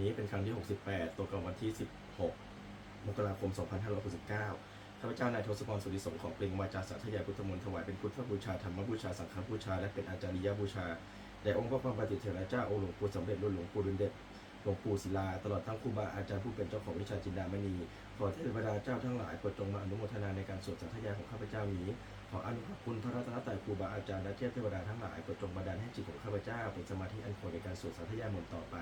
นี้เป็นครั้งที่ 68 ตัวกับวันที่ 16 มกราคม 2569 ข้าพเจ้านายทศพรสุริสงขอเปล่งวาจาสาธยายพุทธมนต์ถวายเป็นพุทธบูชาธรรมบูชาสังฆบูชา และเป็นอาจาริยบูชาแด่องค์พระปฏิเถระเจ้าองค์หลวงปู่สำเร็จรุ่นหลวงปู่ดุลเด็จหลวงปู่ศิลา ตลอดทั้งครูบาอาจารย์ผู้เป็นเจ้าของวิชาจินดามณี ขอเทพดาเจ้าทั้งหลายโปรดจงมาอนุโมทนาในการสวดสัทธยาของข้าพเจ้านี้ ขออนุภาพคุณพระรัตนตรัยครูบาอาจารย์และเทพเทวดาทั้งหลายโปรดจงบันดาลให้จิตของข้าพเจ้าเป็นสมาธิอันควรในการสวดสัทยามนต์ต่อไป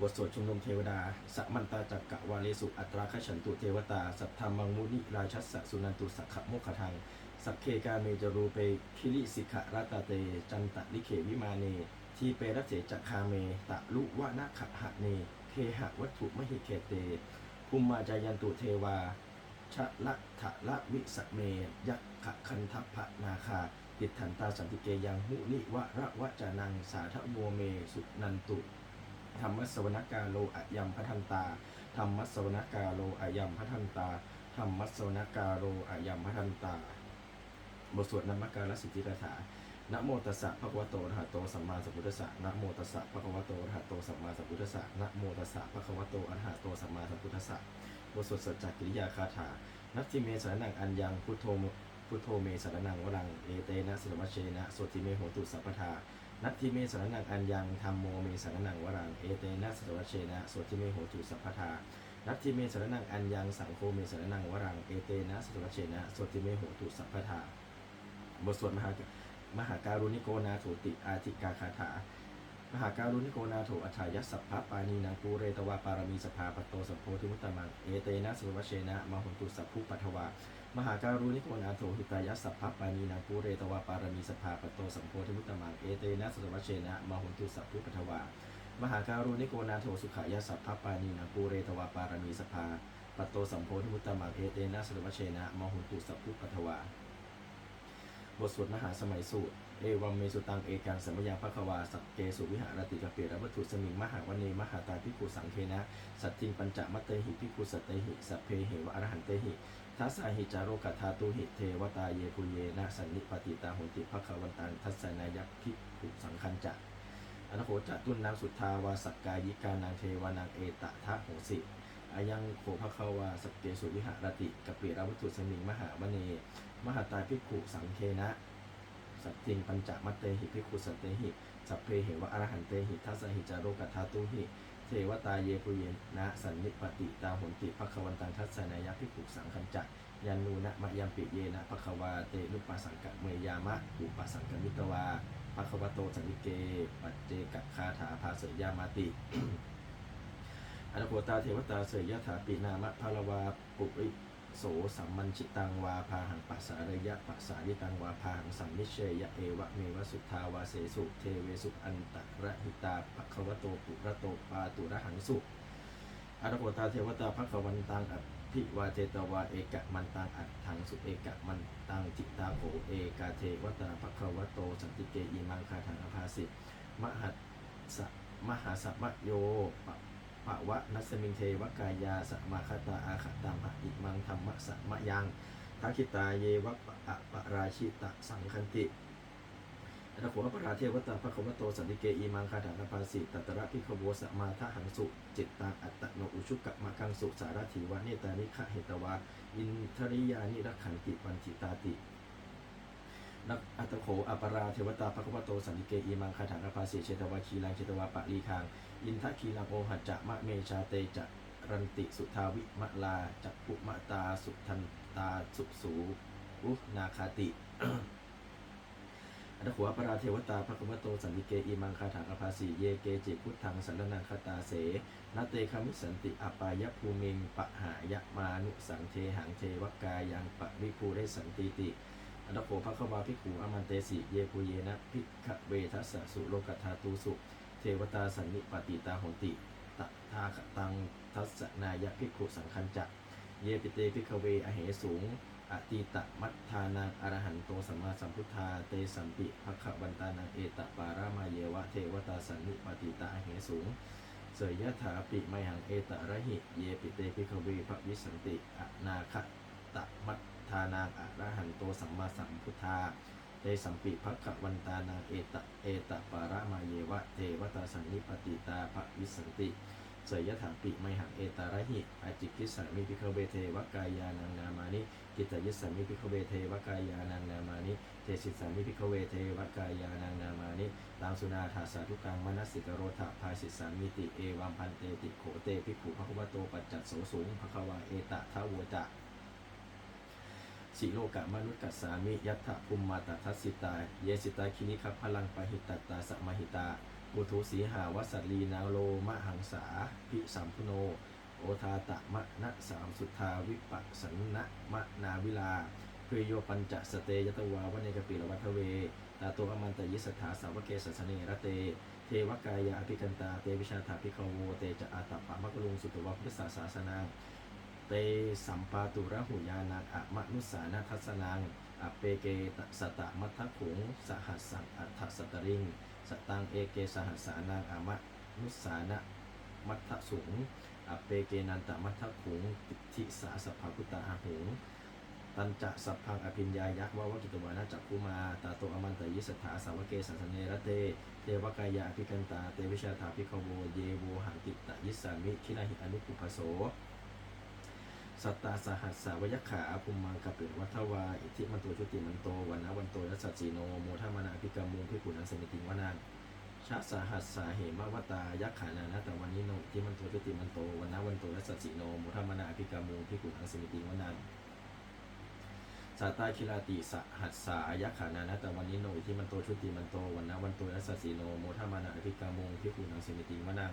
บทสวดชุมนุมเทวดาสัมมันตาจักกะวาเลสุอัตราคฉันตุเทวตา สัทธามังมุนิราชัสสะสุนันตุสักขโมคขทัง สักเคกาเมจรูเปคิริสิกะรัตเต จันตะลิเขวิมาเน ทีเปรเสจักคาเม ตะลุวะนะขะหะเน เคหะวัตถุมหิเคเตภูมิมาจายันตุเทวาชะละทะละวิสเม ยักขะคันทัพพะนาคาติดถันตาสันติเกยังมุนิวะระวะจานังสาทะโมเมสุนันตุ ธรรมสวนกาโลอะยัมพัทันตาธรรมสวนกาโลอะยัมพัทันตาธรรมสวนกาโลอะยัมพัทันตา บทสวดนมัการสิทธิกถานะโมตัสสะภะคะวะโตอะระหะโตสัมมาสัมพุทธัสสะนะโมตัสสะภะคะวะโตอะระหะโตสัมมาสัมพุทธัสสะนะโมตัสสะภะคะวะโตอะระหะโตสัมมาสัมพุทธัสสะบทสวดสัจจกิริยาคาถานัตถิเมสารนังอัญญังพุทโธพุทโธเมสารนังวรังเอเตนะสิลวัชเชนะโสติเมโหตุสัพพทา นัตถิเมสรนังอัญญังธรรมโมเมสรนังวรังเอเตนะสตวเชนะโสติเมโหตุสัพพทานัตถิเมสรนังอัญญังสังโฆเมสรนังวรังเอเตนะสตวเชนะโสติเมโหตุสัพพทาบทสวดมหามหาการุณิโกนาโถติอาทิกาคาถามหาการุณิโกนาโถอัฏฐายัสสัพพะปานีนางปูเรตวาปารมีสภาปโตสัพโพธิมุตตมัง เอเตนะสตวเชนะมหุตุสัพพุปัทวา มหาการุณิโกนาโถหิตายัสสัพพะปานีนางปูเรตวาปารมีสภาปตโตสัมโพธิมุตตมังเอเตนะสตวชเชนะมหุนตุสัพพุปทวามหาการุณิโกนาโถสุขายาสัพพะปานีนางปูเรตวาปารมีสภาปตโตสัมโพธิมุตตมังเอเตนะสตวชเชนะมหุนตุสัพพุปทวาบทสวดมหาสมัยสูตร เอวัมเมสุตังเอกังสัมยังภควาสักเกสุวิหารติกเปียรวัตถุสมิงมหาวเนมหาตาพิคุสังเคนะ สัตทิงปัญจมัตเตหิพิคุสัตเตหิ สัพเพเหวะอรหันเตหิ ทัสสาหิจาโรกัทาตุหิเทวตาเยปุเยนะสันนิปติตาโหติภควันตังทัสสนายักพิขุสังคันจะอนาโหจะตุนนางสุทธาวาสักกายิกานางเทวานางเอตะทะโหสิอายังโขภควาสเกสุวิหารติกเปียรวัตุสมิงมหาวเน มหาตาพิขุสังเคนะ สัตติงปัญจมัตเตหิพิคุสัตเตหิ สัพเพเหวะอรหันเตหิทัสสะหิจาโรกัทาตุหิ เทวตาเยปุเยนะสันนิปติตาหนติภควันตังทัสสะนายะพิขุสังคัญจักยานูนะมะยัมปิเยนะภควาเตนุปัสังกะเมยามะอุปัสังกมิตวาภควโตสันิเก ปัจเจกคาถาภาเสยยามาติอนุโกตาเทวตาเสยยถาปีนามะภาลวาปุริ โสสัมมันชิตังวาพาหังปัสสาระยะปัสสายิตังวาพาหังสัมมิเชยะเอวะเมวะสุทธาวาเสสุเทเวสุอันตระหิตาภควโตปุระโตปาตุระหังสุอรโกตาเทวตาภควันตังอัภิวาเจตวาเอกะมันตังอัตถังสุเอกะมันตังจิตาโขเอกาเทวตาภควโตสันติเกอิมังคาถังอภาสิมหัสสะมหาสัมมโยปะภะวะนัสมิงเทวกายาสมาคตาอาคตัมะอิมังธรรมะสะมะยังทักิตาเยวะปะอะปะราชิตะสังคันติอัตโขปราเทวตาภควโตสันติเกอิมังคาถานภาสิตัตระพิขโวสมาทหังสุจิตตังอัตโนอุชุกะมะกังสุสารถีวะเนตานิคะเหตวาอินทริยานิรักขันติปัญจิตาตินักอัตโขอปราเทวตาภควโตสันติเกอิมังคาถานภาสิเชตวาคีลังเชตวาปะลีคาง อินทคีลาโอหัจจะมะเมชาเตจะรันติสุทาวิมะลาจักปุมะตาสุทันตาสุสูอุนาคาติอัตถวปราเทวตาภควโตสันติเกอิมังคาถังภาสีเยเกจิพุทธังสันนังคตาเสนาเตคามิสันติอปายภูมิงปะหายะมานุสังเทหังเทวกายังปะวิภูเรสันติติอัตถโขภควาภิขุอมันเตสิเยปุเยนะภิกขเวทัสสุโลกธาตุสุ ทวตาสันนิปติตาโหติตทาคตังทัสนายะภิกขุสังคัญจักเยปิเตภิกเวอเหสูงอติตะมัทธานังอรหันโตสัมมาสัมพุทธาเตสัมปิภควันตานังเอตปารามาเยวะเทวตาสันนิปติตาเหสูงเสยยะถาปิไมหังเอตระหิ เยปิเตภิกเวภวิสันติอนาคตะมัทธานังอรหันโตสัมมาสัมพุทธา เตสัมปิภควันตานาเอตะเอตะปาระมาเยวะเทวตาสันนิปติตาภวิสันติเสยยถาปิไมหังเอตาระหิอาจิกิสามิพิคเวเทวกายานังนามานิกิตยิสามิพิคเวเทวกายานังนามานิเทสิสามิพิคเวเทวกายานังนามานิตังสุนาถาสาธุกังมนัสสิกโรธาภาสิสามิติเอวัมพันเตติโขเตภิกขุภควโตปัจจัตโสสูงภควาเอตะทะโวจะ สิโลกะมนุษย์กัสสามิยัตถภูมิมาตทัสสิตา เยสิตาคินิคัพพลังปหิตตาสัมหิตาอุทุสีหาวัสลีนาโลมะหังสาพิสัมพุโน โอทาตะมะนะสามสุทธาวิปัสสนนะมะนาวิลาเพโยปัญจสเตยตวาวเนกปิลวัทเวตาโตอมันตยิสถาสาวเกสสเนระเต เทวกายาอภิกันตาเตวิชาถาภิกขโวเตจะอาตัปปะมะกลุงสุตวะพุทธศาสาสนา เตสัมปาตุระหุยานังอะมนุสานาทัสนังอเปเกตสตะมัทขุงสหัสสังอัฏฐสตริง สตังเอเกสหัสสานังอะมะนุสานะมัทสุงอเปเกนันตมัทขุงติทิสาสภาพุตตาอาหุงตันจะสัพพังอภิญญายักษ์วาวกิตวานาจักคุมาตาโตอมันตยิสถาสาวเกสัสเนระเตเทวกายาอภิกันตาเตวิชาถาภิกขโวเยโวหังกิตตยิสามิคินาหิอนุปุพโส สัตตาสหัสสาวยขาภูมิมังกปิวัทวา อิทิมันโตชุติมันโตวันนะวันโตนัสสจีโนโมทามนาภิกามูพิกุณังเสมิติงวานางชาสาหัสสาเหมวตายักขานานะแต่วันนี้โนอิทิมันโตชุติมันโตวันนะวันโตนัสสจีโนโมทามนาภิกามูพิกุณังเสมิติงวานางสัตตาคิลาติสหัสสายักขานานะแต่วันนี้โนอิทิมันโตชุติมันโตวันนะวันโตนัสสจีโนโมทามนาภิกามูพิกุณังเสมิติงวานาง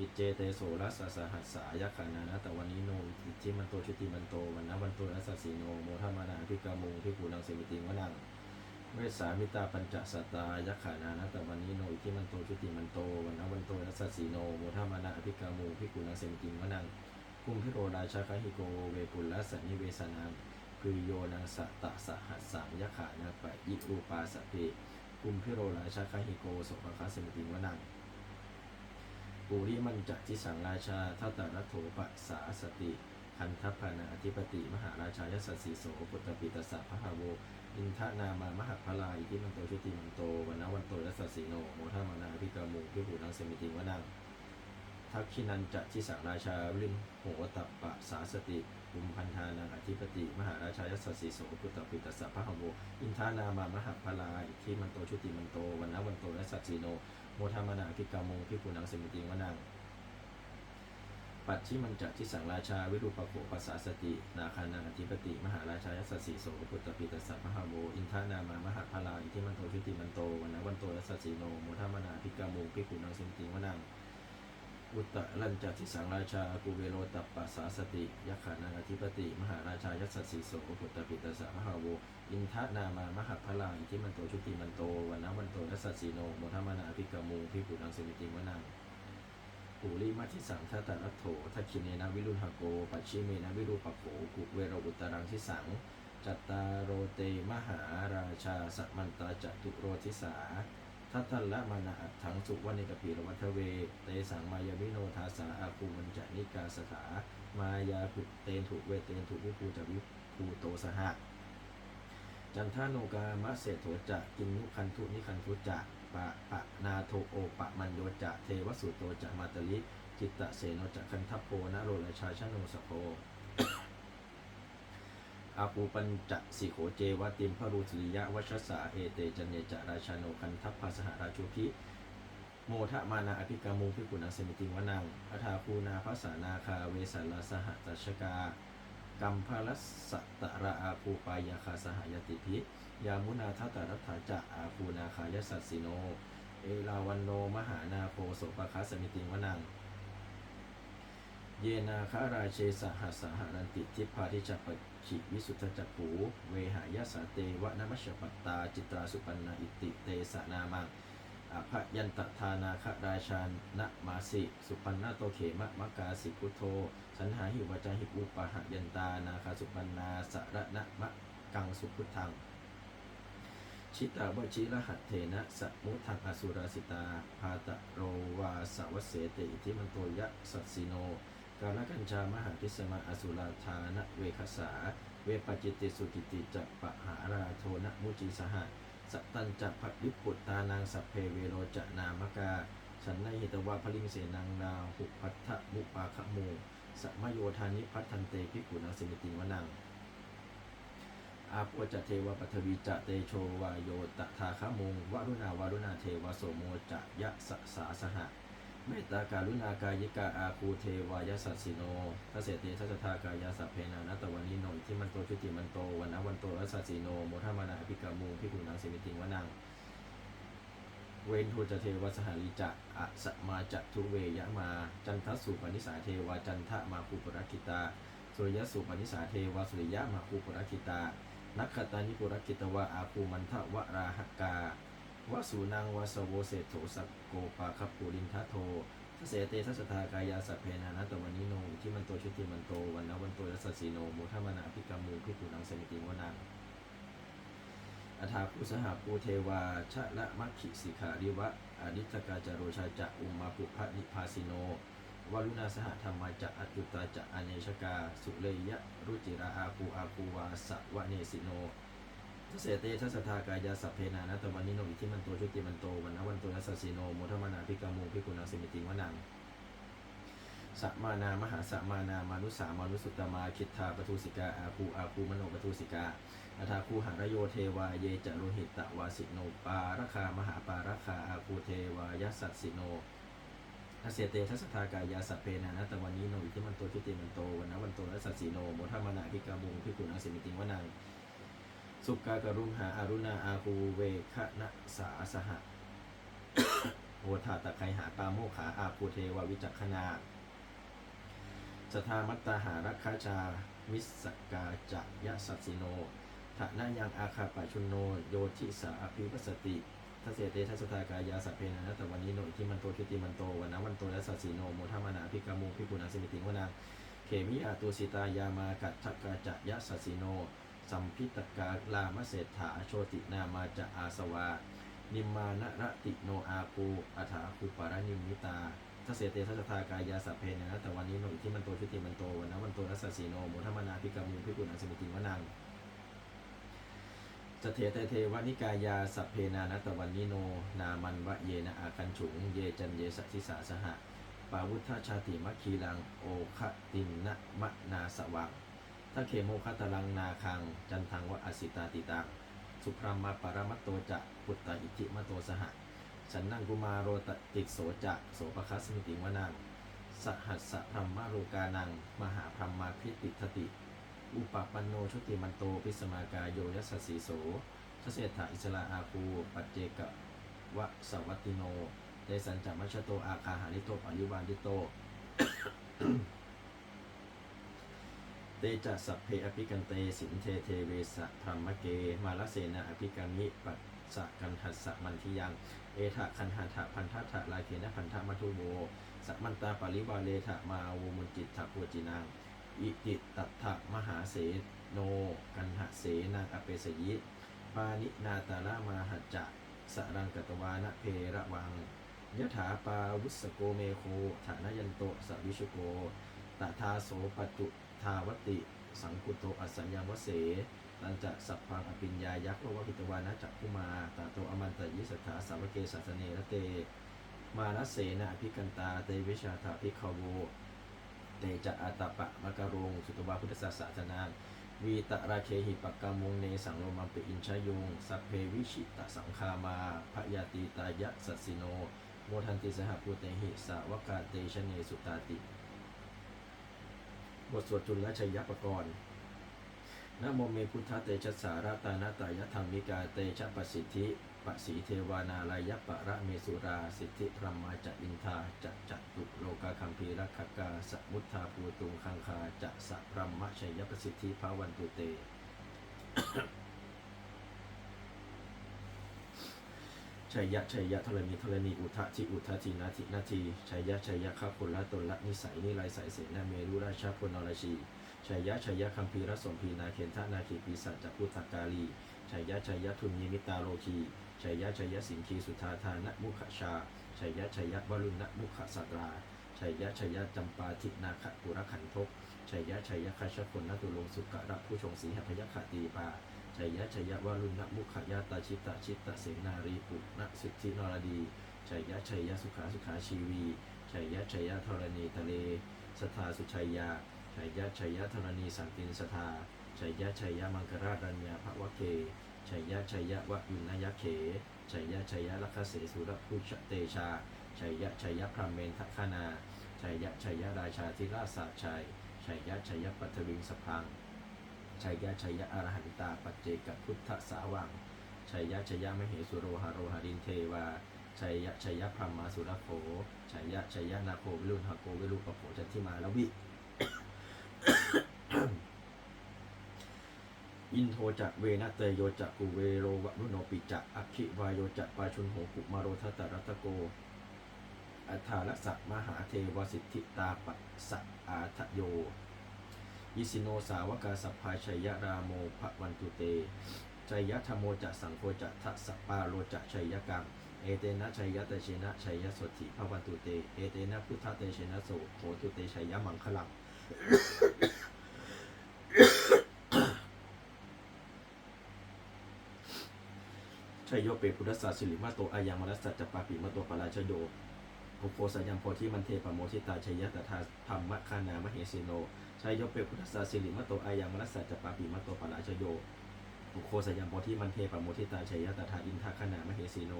อิจเจเตโสรัสสะหัสสายขานานะแต่วันนี้โนอิจิมันโตชุติมันโตวันนะวันโตรัสสะสีโนโมทามานาพิกามูพิกูนังเสมิติงวนังเวสามิตาปัญจสัตตายขานานะแต่วันนี้โนอิจิมันโตชุติมันโตวันนะวันโตรัสสะสีโนโมทามานาพิกามูพิกูนังเสมิติงวนังคุมพิโรราชาคหิโกเวปุลละสันนิเวสนามคือโยนังสัตะสหัสสามยขานาปะยิรูปาสเพคุมพิโรราชาคหิโกสุภคาเสมิติงวนัง ปุริมันจักทิสังราชาทัตตรัโถปะสาสติคันทัพพนาอธิปติ มหาราชายสัสสีโสปุตตปิตสสะพะหาโวอินทนามามหาพลาอิทิมันโตชุติมันโตวันนวันโตรัสสสีโนโมทามานาพิกามูพิผูนังเสมิติวนังทักขินันจะทิสังราชาวินโหตัปปะสาสติ บุมพันธานังอธิปติ มหาราชายสัสสีโสปุตตปิตสสะพะหโวอินทานามามหาพลาอิทิมันโตชุติมันโตวันนวันโตยัสสสีโน โมทามนาพิกาโมพิปุนังสมิติวนังปัจฉิมันจักที่สังราชาวิรูปโขปัสสาสติ นาคานังอธิปติ มหาราชายัสสีโสปุตตปิตสสะหโวอินทานามามหาพลาอิทิมันโตชุติมันโตวันนวันโตยัสสสีโนโมทามนาพิกาโมพิปุนังสมิติวนัง อุตตะลันจักที่สังราชากุเวโรตัปปัสสาสติยักขานังอธิปติ มหาราชายัสสีโสปุตตปิตสะมหาโวอินทนามามหาพลาอิทิมันโตชุติมันโตวันนวันโตยัสสีโนโมทมานาพิกาโมพิปุนังสมิติวนังปุริมัทิสังทัตตรัตโถทักขิเนนะวิรุณหโกปัจฉิเมนะวิรูปโขกุเวโรอุตตรังทิสังจัตตารโรเตมหาราชาสัมมันตาจตุโรทิสา ทัตทัละมานะอัตถังสุวรรณิกปีรวัทเว เตสังมายาวิโนทาสาอาคูมันจนิกาสถามายาขุเตนถุเวเตนถุวิภูจวิภูโตสหะจันทาโนกามะเศษโถจะกินนุคันทุนิคันทุจะปะปะนาโทโอปะมันโยจะเทวสุโตจะมาตลิจิตตะเสโนจะคันทัพโพนะโรราชาชโนสโพ อาปูปัญจสิโขเจวติมพรูสริยะวัชสาเอเตจันเนจะราชาโนคันทัพพาสหราชุพิโมทะมานาอภิกามูพิกุณังเสมิติวนังพัทาคูนาภาษานาคาเวสัลสหตัชกากัมพลัสสะตระอาคูปายาคาสหายติพิยามุนาทัตตรัฐาจะอาคูนาคายสัสสิโน เอราวันโนมหานาโคโสปคาสมิติวนัง เยนาคาราเชสหัสสหรันติทิพาทิจัปขิวิสุทธจักขูเวหายาสาเตวะนมัชปัตตาจิตราสุปันนาอิติเตสานามังอภยันตทานาคราชานะมาสิ สุปันนาโตเขมะมะกาสิพุโธสันหาหิวจาหิอุปหยันตานาคาสุปันนาสระนะมะกังสุพุทธัง ชิตาวชิรหัตเทนะสมุทังอสุราสิตา พาตะโรวาสวเสเตอิทิมันโตยะสัสสิโน กาลกัญชามหาพิสมาอสุราธานะเวคสา เวปจิตติสุกิติจัปปะหาราโทนะมุจิสหะสัตตัญจะพัดวิปุตตานางสัพเพเวโรจะนามกาฉันในหิตวาพลิงเสนังนาหุพัทธมุปาคโมสัมโยธานิพัทันเตพิกุณังสมิติวนัง อาปวจเทวปัทวีจะเตโชวายโยตถาคมุงวรุณาวารุณาเทวโสโมจะยะสสาสหะ เมตตาการุณากายิกาอาคูเทวายสัสสิโนทเสเตทัสทากายาสัพเพนานัตวันนิโนอิทิมันโตชุติมันโตวันนวันโตรัสสิโนโมทมานาอภิกามูพิกุณังสิมิติงวนังเวนทูจเทวสหริจะอะสะมาจทุเวยะมา จันทสุปนิสาเทวาจันทะมาคูปรักิตาสุริยสุปนิสาเทวาสุริยะมาคูปรักิตานักขตานิปุรักิตวะอาคูมันทะวะราหกา วสูนังวสโวเศโถสักโกปาคปูรินทะโททเสเตทัสทากายาสัพเพนานัตวันนิโนที่มันโตชุติมันโตวันนวันโตยัสสีโนโมทมนาภิกามูพิกุนังสมิติวนังอัฐาภูสหภูเทวาชะละมัคคิสิขาริวะอดิตกาจโรชาจะอุมมาปุพะนิพาสิโนวารุณาสหธรรมาจะอจุตาจะอเนชกา สุเลยะรุจิราอาภูอาภูวาสะวะเนสิโน เสเตทัสทากายาสัพเพนานัตตวันนิโนอิทิมันโตชุติมันโตวันนวันโตนัสสสิโนโมทมานาภิกามูภิกุณังสมิติวนังสัมมานามหาสัมมานามานุสามานุสุตตมาคิทาปทุสิกาอาภูอาภูมโนปทุสิกาอัฐาคูหารโยเทวาเยจโลหิตตวาสิโนปาราคามหาปาราคาอาคูเทวายสัสสิโนทัสเสเตทัสทากายาสัพเพนานัตตวันนี้โนอิทิมันโตชุติมันโตวันนวันโตและสัสสิโนโมทมานาภิกามุงพิกุณัสิมิติวนัง สุกากรุงหาอารุณาอาคูเวคะนะสาสหะโอทาตะไคหาปาโมขาอาคูเทววิจักขนาสทามัตตาหารักขาชา มิสกาจะยะสัสสิโนทะนายังอาคาปชุนโน โยทิสาอภิวสติทัสเสเตทัสสทากายาสัพเพนะตวันนี้โนอิทิมันโตทิติมันโตวันนวันโตและสัสสิโนโมทามนาภิกามูพิกุณาสิมิติวนา เขมิอาตุสิตายามากัตถกาจะยะสัสสิโน สัมพิตกาลามเศรษฐาโชตินามาจะอาสวา นิมมานะรติโนอาคูอัฐาคูปารนิมมิตาทัเสเตทัสทากายาสัพเพนะแต่วันนี้โนอิทิมันโตชุติมันโตวันนวันโตรัสสีโนโมทมนาภิกามูพิกุณัสมิติวนังสเถเตเทวนิกายาสัพเพนานัตตวันนิโน นามันวะเยนะอาคันฉุง เยจันเยสัทิสาสหะ ปาวุธชาติมัคคีลัง โอคตินนะมะนาสวัง ถ้าเขโมคตลังนาคัง จันทังวะอสิตาติตัง สุพรหมาปรมัตโตจะพุตตาอิทิมโตสหะฉันนั่งกุมารโรตติโสจะโสปคัสมิติวนังสหัสสะพรหมโรกานัง มหาพรหมาพิติทติ อุปปันโนชุติมันโตพิสมากายโยยัสสีโสทเศรษฐาอิสลาอาคูปัจเจกวะสวัติโนเตสันจัมมัชโตอาคาหาริโตปยุบานิโต เตจะสัพเพอภิกันเตสินเทเทเวสะธรรมเก มาลเสนาอภิกามิปัสสะกันหัสสะมันทิยัง เอทะคันหัทะพันทัทะลายเขนะพันธะมัทุโวสัมมันตาปริวาเลทะมาวมุจิตถะปวจินังอิติตัตถะมหาเสโน กันหะเสนังอเปสยิปานินาตาลามาหัจจะสรังกตวานะเพระวังยถาปาวุสโกเมโคฐานายันโตสวิชุโกตถาโสปจุ ทาวติ สังคุโตอัสัญญาวเสตันจะสัพพังอภิญญายักษ์วหิตวานะจักคุมาตาโตอมันตยิสถาสาวเกสัสเนระเต มาลเสนะอภิกันตาเตวิชาถาภิกขโวเตจะอาตปะมะกะรงสุตวาพุทธศาสนานวีตะราเคหิปักกามุงเนสังโลมัมเปอินชยุงสัพเพวิชิตะสังคามาพยาติตายะสัสสิโน โมทันติสหภูเตหิสาวกาเตชเนสุตาติ บทสวดจุลชัยปกรณ์นโมเมพุทธเตชะสาระตานาตายธรรมิกาเตชะปสิทธิปสีเทวานาลายปะระเมสุราสิทธิพรหมาจะอินทาจะจักตุโลกาคัมภีรักขกาสมุทธาภูตุงคังคาจะสัพรมมชัยปสิทธิภาวันตุเต ชัยยะชัยยะธรณีธรณีอุทะทิอุทะทีนาทินาทีชัยยะชัยยะข้าพลละตนละนิสัยนิไรใสเสนาเมรุราชาพลนรชีชัยยะชัยยะคัมภีรสมพีนาเคนทะนาคีปีสัจจพุทธกาลีชัยยะชัยยะทุนยิมิตาโลคีชัยยะชัยยะสิงคีสุธาธานะมุขชาชัยยะชัยยะวรุณะมุขสัตราชัยยะชัยยะจำปาทินาคปุรขันทกชัยยะชัยยะคาชพลนตุลงสุกะระผู้ชงสีหพยคติปา ชัยยะชัยยะวรุณมุขยะตาชิตะชิตะเสนารีปุณสิทธินรดีชัยยะชัยยะสุขาสุขาชีวีชัยยะชัยยะธรณีทะเลสทาสุชัยยาชัยยะชัยยะธรณีสันตินสทาชัยยะชัยยะมังครารัญญาภวะเกชัยยะชัยยะวะยุนยะเขชัยยะชัยยะลัคเสสุรพุชเตชาชัยยะชัยยะพรหมเมนทคานาชัยยะชัยยะราชาธิราชสาชัยชัยยะชัยยะปัทวิงสพัง ชัยยะชัยยะอรหันตาปัจเจกพุทธสาวังชัยยะชัยยะมเหสุโรหะโรหะรินเทวาชัยยะชัยยะพรหมาสุรโขชัยยะชัยยะนาโควิรุณหโกวิรุปโขจันทิมาลวิอินโทจะเวนะเตโยจะกุเวโรวะนุโนปิจะอัคคิวายโยจะปาชุนโหกุมาโรทัตรัตโก อัฏฐาลสักมหาเทวสิทธิตาปัสสะอาทะโย ยิสิโนสาวกาสัพพาชัยรามโมภวันตุเตชัยยะธรรมโมจะสังโฆจะทัสสปาโลจะชัยยกังเอเตนะชัยยะเตชนะชัยยะสดถิภวันตุเต เอเตนะพุทธเตเชนะโสโหตุเตชัยยะมังคลังชัยโยเปพุทธศาสิริมาโตอายังมรัสสัจจปาปิมาโตปราชโย อโคสยังโพธิมันเทปโมทิตาชัยยะตถาธรรมคานามเหสิโนชัยโยเปพุทธศาสิริมะโตอายังมรัสสัจปาปิมะโตปะราชโยโอโคสยังโพธิมันเทปโมทิตาชัยยะตถาอินทคานามเหสิโน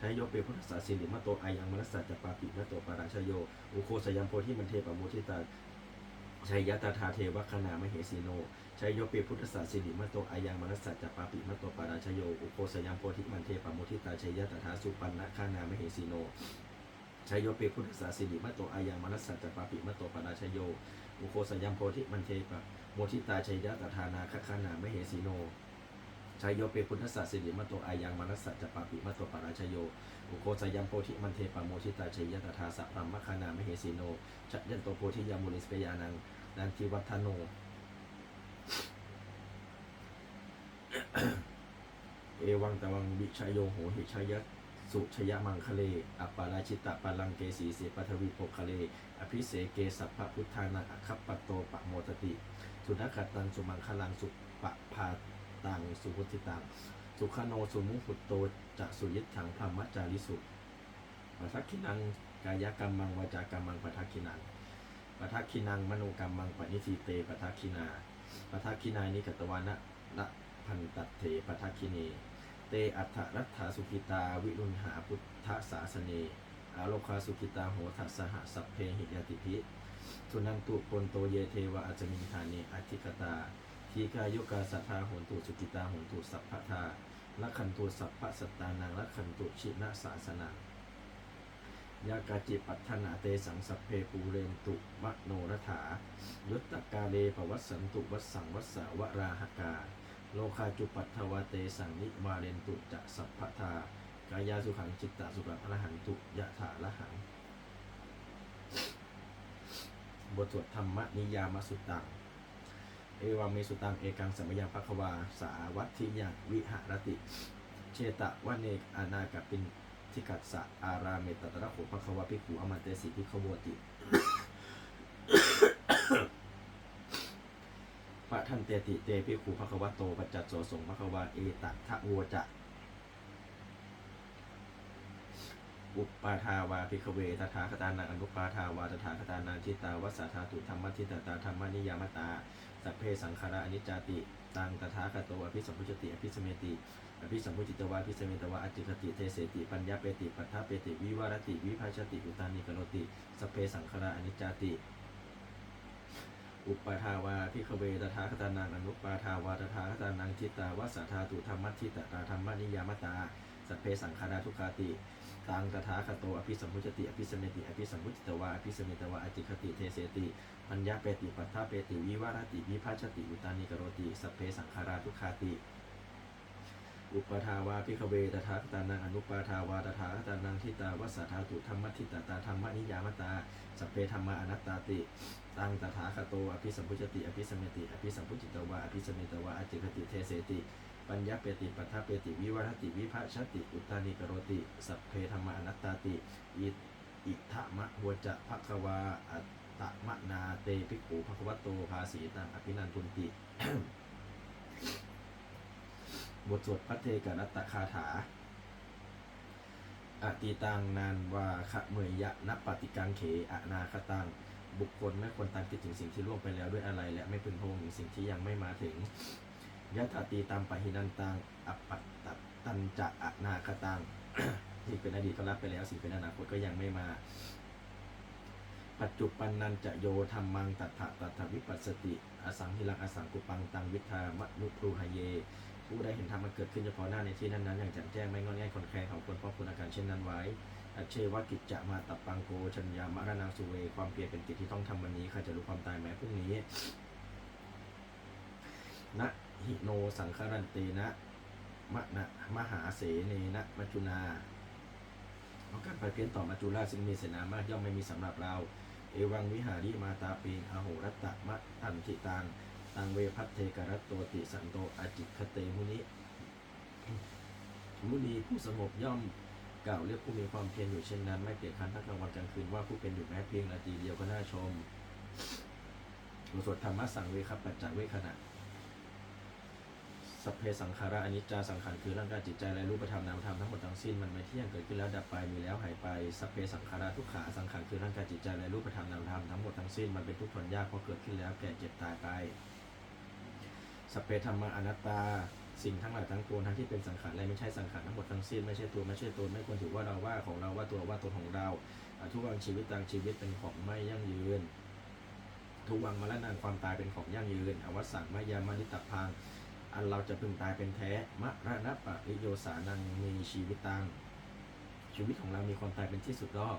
ชัยโยเปพุทธศาสิริมะโตอายังมรัสสัจปาปิมะโตปะราชโยโอโคสยังโพธิมันเทปโมทิตาชัยยะตถาเทวคานามเหสิโนชัยโยเปพุทธศาสิริมะโตอายังมรัสสัจปาปิมะโตปะราชโยโอโคสยังโพธิมันเทปโมทิตาชัยยะตถาสุปันนะคานามเหสิโน ชยโยเปพุทธศาสิริมะโตอายังมนัสสัจจปาปิมะโตปนาชยโยอุโคสยัมโพธิมันเทปะโมทิตาชัยยะตถานาคคานาไมเหสีโนชัยโยเปพุทธศาสิริมะโตอายังมนัสสัจจปาปิมะโตปนาชยโยอุโคสยัมโพธิมันเทปะโมทิตาชัยยะตถาสัพพมมคานาไมเหสีโนชัยันโตโพธิยามุนิสเปยานังนันทิวัฒโนเอวังตวังวิชยโยโหหิชยะ สุชยมังคะเล อัปปาราชิตะปาลังเกสีเสปัทวิโปคะเล อภิเสเกสัพพพุทธานาอคัปปโตปะโมตติ สุนัขตังสุมังคลังสุปะพาตังสุพุทิตัง สุขโนสุมุหุตโตจะสุยิถังพรหมจาริสุปัทักขินังกายกรรมังวาจากรรมังปัทักขินังปัทักขินังมโนกรรมังปณิทีเตปัทักขินาปัทักขินานิกตวานะละพันตัตเถปัทักขิเน เตอัฏฐรัตถาสุขิตา วิรุณหาพุทธศาสเนอาโลคาสุขิตาโหทัสสหสัพเพหิยติพิทุนันตุปนโตเยเทวะอาจมินทานิอธิกตาทีกายุกาสัทธาโหนตุสุขิตาโหนตุสัพพทาละขันตุสัพพสัตตานังละขันตุชินะสาสนังยากาจิปัฏฐนาเตสังสัพเพปูเรนตุมะโนรถา ยุตตกาเลปวัสสันตุวัสสังวัสสาวราหกา โลคาจุปัฏฐวเตสังนิวาเรนตุจะสัพพทากายาสุขังจิตตสุขังอรหันตุยะถาละหัง บทสวดธรรมนิยามสุตตัง เอวาเมสุตังเอกังสัมยังภควา สาวัตถิยังวิหารติ เชตะวะเนกอานากปินทิกัสสะอาราเมตตระโขภควาภิกขุอมันเตสิภิกขโวติ ระท่านเตติเตภิกขุภควะโตปัจจัตโสสงภควาเอตัทะโวจะอุปปาทาวาภิกเวตถาคตานังอนุปปาทาวาตถาคตานังทิตาวัสสาธาตุธรรมทิตตาธรรมนิยามตา สัพเพสังขาราอนิจจติตังตถาคโตอภิสัมพุจติอภิสเมติอภิสัมพุจิตวาภิสเมตวาอจิคติเทเสติปัญญาเปติปัฏฐาเปติวิวารติวิภาชติอุตานิกโนติสัพเพสังขาราอนิจจติ อุปปาทาวาพิกขเวตถาคตานังอนุปปาทาวาตถาคตานังทิตาวัสสาธาตุธรรมทิตตาธรรมนิยามตา สัพเพสังขาราทุกขาติตังตถาคโตอภิสัมพุจติอภิสเมติอภิสัมพุจตวาอภิสเมตวาอจิคติเทเสติปัญญาเปติปัฏฐาเปติวิวารติวิภาชติอุตานิกโรติสัพเพสังขาราทุกขาติ อุปาทาวาพิกขเวตถาตานังอนุปาทาวาตถาตานังทิตาวัสสาธาตุธรรมทิตตาธรรมนิยามตาสัพเพธรรมาอนัตตาติตังตถาคโตอภิสัมพุจติอภิสเมติอภิสัมพุจิตวาอภิสเมตวาอจิคติเทเสติ ปัญญาเปติปัฏฐาเปติวิวัฒติวิภาชติอุตานิกรติสัพเพธรรมาอนัตตาติอิอิทะมะหัวจะภควาอัตตมะนาเตภิกขุภควโตภาสีตังอภินันทุนติ บทสวดพัทเทกนัตตคาถา อติตังนานวาคะเมยยะนัปปฏิกังเขอนาคตัง บุคคลไม่ควรตามคิดถึงสิ่งที่ล่วงไปแล้วด้วยอะไร และไม่พึงพงถึงสิ่งที่ยังไม่มาถึงยะถาตีตามปะหินันตังอปปัตตตันจะอนาคตังสิ่งเป็นอดีตก็รับไปแล้ว สิ่งเป็นอนาคตก็ยังไม่มา ปัจจุปันนันจะโยธรรมังตัทธะตัทธวิปัสสติ อสังหิลังอสังกุปังตังวิทามะนุปรูหเย ผู้ได้เห็นธรรมมันเกิดขึ้นเฉพาะหน้าในที่นั้นๆอย่างแจ่มแจ้งไม่งอนง่คนแคร์ของคนเพราะคุณอาการเช่นนั้นไว้อเชวกิจจะมาตับปังโกชัญญามรณังสุเวความเปลี่ยนเป็นกิจที่ต้องทำวันนี้ใครจะรู้ความตายแม้พรุ่งนี้นะหิโนสังครันเตนะมะนะมหาเสเนนะมัจจุนาเอาการไปเพี้ยนต่อมัจจุราชซึ่งมีเสนามากย่อมไม่มีสำหรับเรา เอวังวิหาริมาตาเปงอโหรัตตะมะตันทิตัง ตังเวพัทเทกรัตโตติสันโตอจิคเตมุนิมุนีผู้สงบย่อมกล่าวเรียกผู้มีความเพียรอยู่เช่นนั้น ไม่เปลี่ยนคันทั้งกลางวันกลางคืนว่าผู้เป็นอยู่แม้เพียงนาทีเดียวก็น่าชมบทสวดธรรมะสังเวครับปัจจเวขณะสัพเพสังขาระอนิจจาสังขารคือร่างกายจิตใจและรูปธรรมนามธรรมทั้งหมดทั้งสิ้นมันไม่เที่ยงเกิดขึ้นแล้วดับไปมีแล้วหายไปสัพเพสังขาระทุกขาสังขารคือร่างกายจิตใจและรูปธรรมนามธรรมทั้งหมดทั้งสิ้นมันเป็นทุกข์ทนยากเพราะเกิดขึ้นแล้วแก่เจ็บตายไป สพเพธรรมะอนัตตา สิ่งทั้งหลายทั้งปวงทั้งที่เป็นสังขารและไม่ใช่สังขารทั้งหมดทั้งสิ้นไม่ใช่ตัวไม่ใช่ตนไม่ควรถือว่าเราว่าของเราว่าตัวว่าตนของเราทุกวันชีวิตต่างชีวิตเป็นของไม่ยั่งยืน ทุกวังมรณะความตายเป็นของยั่งยืน อวสังมายามานิตพังอันเราจะพึงตายเป็นแท้มรณะปะริโยสานังมีชีวิตตังชีวิตของเรามีความตายเป็นที่สุดรอบ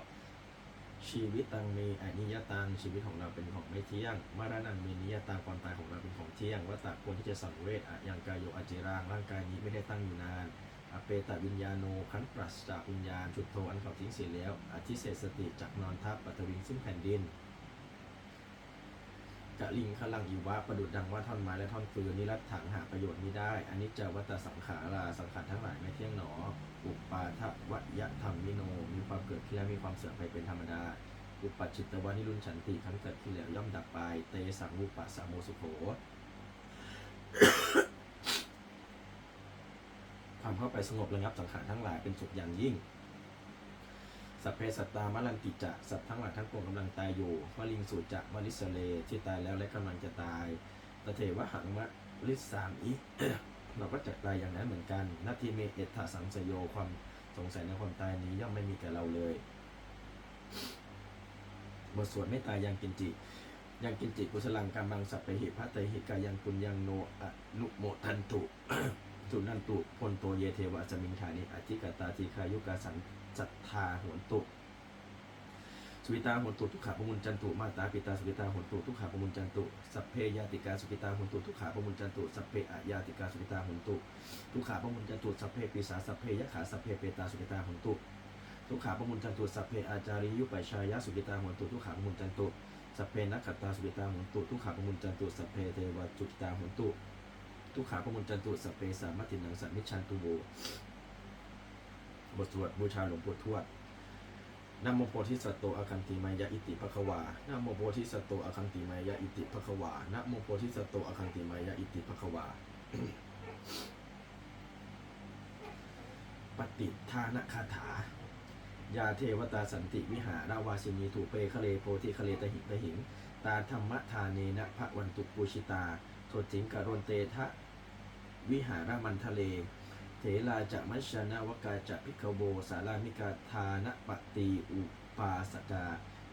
ชีวิตตังมีอนิยตังชีวิตของเราเป็นของไม่เที่ยงมรณะมีนิยตังความตายของเราเป็นของเที่ยงวัตตะควรที่จะสังเวชอะยังกายโยอเจรางร่างกายนี้ไม่ได้ตั้งอยู่นานอเปตวิญญาโนขันปรัสจากวิญญาณจุดโทอันเขาทิ้งเสียแล้วอธิเศษสติจากนอนทับปัตวิงซึ่งแผ่นดิน กะลิงขลังอีวะประดุดดังว่าท่อนไม้และท่อนฟืนนิรัตถังหาประโยชน์มิได้ อันนี้จะวัตสังขาราสังขารทั้งหลายไม่เที่ยงหนอ อุปาทวยธรรมมิโน มีความเกิดขึ้นและมีความเสื่อมไปเป็นธรรมดา อุปัชิตวานิรุนฉันติครั้งเกิดขึ้นแล้วย่อมดับไป เตสังวุปะสามโมสุโขความเข้าไปสงบระงับสังขารทั้งหลายเป็นสุขอย่างยิ่ง สัพเพสัตตามรันติจะสัตว์ทั้งหลายทั้งปวงกำลังตายอยู่วลิงสูจะวลิสเลที่ตายแล้วและกำลังจะตายตเทวะหังมะลิสามอิเราก็จะตายอย่างนั้นเหมือนกันนาทีเมเอตถาสังสยโยความสงสัยในความตายนี้ย่อมไม่มีแก่เราเลยบทสวดไม่ตายยังกินจิยังกินจิกุสลังกรรมังสัพเพหิพัตเตหิกายังปุญญังโนอนุโมทันตุสุนันตุพลโตเยเทวะสมิงฐานิอธิกตาทีคายุกาสัน สัทธาโหนตุ สุวิตาโหนตุทุกขาปมุนจันตุมาตาปิตาสุวิตาโหนตุทุกขาปมุนจันตุสัพเพยาติกาสุวิตาโหนตุทุกขาปมุนจันตุสัพเพอะยาติกาสุวิตาโหนตุทุกขาปมุนจันตุสัพเพปิสาสัพเพยะขาสัพเพเปตาสุวิตาโหนตุทุกขาปมุนจันตุสัพเพอาจาริยุปชายะสุวิตาโหนตุทุกขาปมุนจันตุสัพเพนักขตาสุวิตาโหนตุทุกขาปมุนจันตุสัพเพเทวจุติตาโหนตุทุกขาปมุนจันตุสัพเพสามัตินังสัมมิชันตุโว บทสวดบูชาหลวงปู่ทวดนโมโพธิสัตว์โตอาคันติมายะอิติภควานโมโพธิสัตว์โตอาคันติมายะอิติภควานโมโพธิสัตว์โตอาคันติมายะอิติภควา ปฏิทานคาถา ยาเทวตาสันติวิหาราวาสินีถูเปคะเลโพธิคะเลตหิตหิง ตาธรรมทาเนนะพระวันตุปูชิตาโทจิงกรนเตทะวิหารมันทะเล เถลาจะมัชนาวกาจะพิกโบสารามิกาทานปฏิอุปาสกา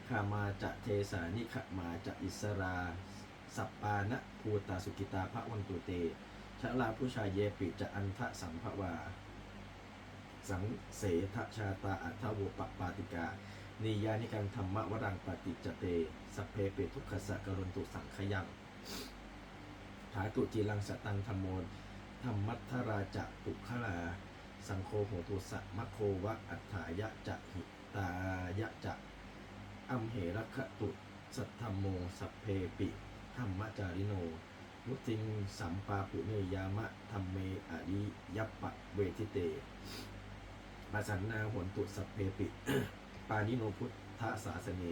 คามาจะเทสานิขมาจะอิสราสัปปานะภูตาสุกิตาพระวันตุเตชะลาผู้ชายเยปิจะอันทะสัมภวา สังเสทชาตาอัทโวปปาติกา นิยานิกังธรรมวรังปฏิจเตสัพเพเปทุกขสะกรุนตุสังขยังถาตุจีรังสตังธรรมโม ธรรมัทธราจะปุคลา สังโฆโหตุสะมโควะอัฏฐายะจะหิตายะจะอัมเหระคตุสัทธรรมโมสัพเพปิธรรมจาริโน มุติงสัมปาปุเนยามะธรรมเมอริยัปปะเวทิเตปัสสันนาหนตุสัพเพปิ ปานิโนพุทธศาสเน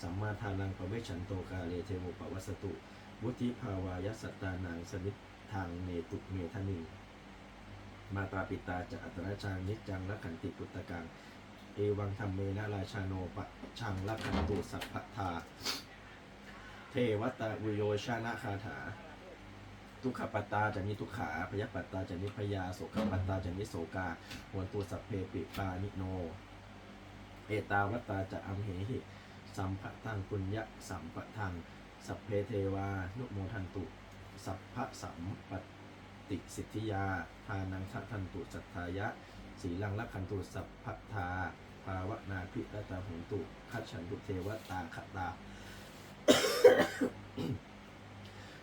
สัมมาทานังปเวชันโตกาเลเทโมปวัสตุ วุธิภาวายสตตานังสมิ ทธังเมตุเมทนิงมาตาปิตาจะอัตราจางนิจจังละขันติปุตตะกัง เอวังธรรมเมนะราชาโนปะชังละขันตุสัพพทา เทวตาวุโยชานะคาถา ทุกขปัตตาจะมีทุกขาพยปัตตาจะมีพยาโสขปัตตาจะมีโสกาหวนตุสัพเพปิปานิโน เอตาวตาจะอัมเหหิสัมภะทังปุญญะสัมปะทังสัพเพเทวา นุโมทันตุ สัพพะสัมปติสิทธิยา ทานังทัทันตุสัทธายะ สีลังลักขันตุสัพพทา ภาวนาพิรตาหุนตุคัจฉันตุเทวตาขตา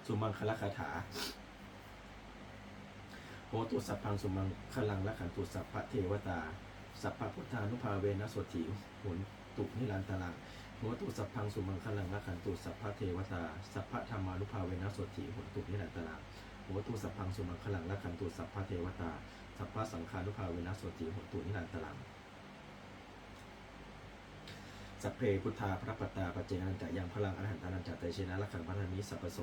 สุมังคลคาถาโหตุสัพพังสุมังคลังละขันตุสัพพเทวตา สัพพพุทธานุภาเวนะโสถิหุนตุนิรันตลัง โหตุสัพพังสุมังคลังละขันตุสัพพะเทวตา สัพพะธรรมานุภาเวนะโสถิหัวตุนิรันตลังโหตุสัพพังสุมังคลังละขันตุสัพพะเทวตา สัพพะสังฆานุภาเวนะโสถิหัวตุนิรันตลัง สัพเพพุทธาพระปัตตาปัจเจกัญจะยังพลังอรหันตานันจะเตเชนะลักขังพันธมิสัพโส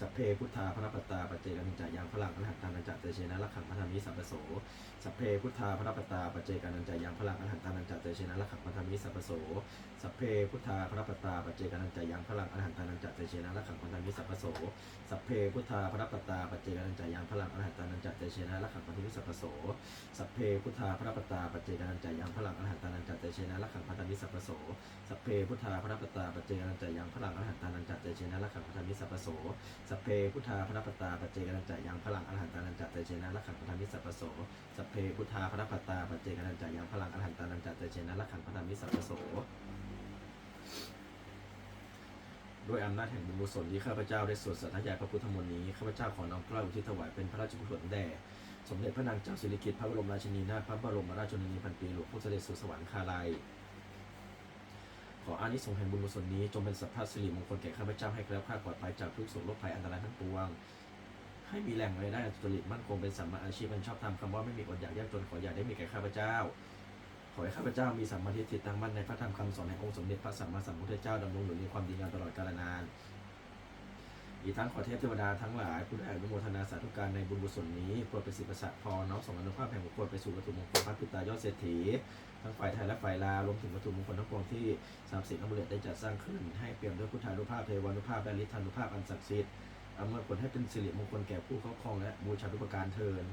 สัพเพพุทธาพระปัตตาปัจเจกัญจะยังพลังอรหันตานันจะเตเชนะลักขังพันธมิสัพโสสัพเพพุทธาพระปัตตาปัจเจกัญจะยังพลังอรหันตานันจะเตเชนะลักขังพันธมิสัพโสสัพเพพุทธาพระปัตตาปัจเจกัญจะยังพลังอรหันตานันจะเตเชนะลักขังพันธมิสัพโสสัพเพพุทธาพระปัตตาปัจเจกัญจะยังพลังอรหันตานันจะเตเชนะลักขังพันธมิสัพโสสัพเพพุทธาพระปัตตาปัจเจกัญจะยังพลังอรหันตานันจะเตเชนะลักขังพันธมิสัพโสสัพเพพุทธาพระปัตตาปัจเจกัญจยังพลังอรหันตานันจะเตเชนะลักขังพันธมิสัพโสสัพเพพุทธาพระปัตตาปัจเจกัญจยังพลังอรหันตานันจะเตเชนะลักขังพันธมิสัพโสสัพเพพุทธาพระปัตตาปัจเจกัญจยังพลังอรหันตานันจะเตเชนะลักขังพันธมิสัพโสด้วยอำนาจแห่งบุญกุศลที่ข้าพเจ้าได้สวดสัทธายาพระพุทธมนต์นี้ข้าพเจ้าขอน้อมเกล้าอุทิศถวายเป็นพระราชกุศลแด่สมเด็จพระนางเจ้าสิริกิติ์พระบรมราชินีนาถพระบรมราชชนนีพันปีหลวงผู้เสด็จสู่สวรรคาลัย ขออานิสงส์แห่งบุญกุศลนี้ จงเป็นสัพพะสิริมงคลแก่ข้าพเจ้าให้แคล้วคลาดปลอดภัยจากทุกโศกโรคภัยอันตรายทั้งปวง ให้มีแรงรายได้สุจริตมั่นคงเป็นสัมมาอาชีพอันชอบธรรมคำว่าไม่มีอดอยากยากจนขออย่าได้มีแก่ข้าพเจ้า ขอให้ข้าพเจ้ามีสัมมาทิฏฐิตั้งมั่นในพระธรรมคำสอนแห่งองค์สมเด็จพระสัมมาสัมพุทธเจ้าดำรงอยู่ในความดีงามตลอดกาลนาน อีทั้งขอเทพเทวดาทั้งหลายผู้ได้อนุโมทนาสาธุการในบุญกุศลนี้โปรดเป็นสิบประสาทพรน้อมส่งอนุภาพแห่งบุคคลไปสู่วัตถุมงคลพระพิตายอดเศรษฐี ทั้งฝ่ายไทยและฝ่ายลาวรวมถึงวัตถุมงคลทั้งปวงที่สามสิบอมฤตได้จัดสร้างขึ้น ให้เปี่ยมด้วยพุทธานุภาพเทวานุภาพและฤทธานุภาพอันศักดิ์สิทธิ์อำนวยผลให้เป็นสิริมงคลแก่ผู้ครอบครองและบูชาทุกประการเทิน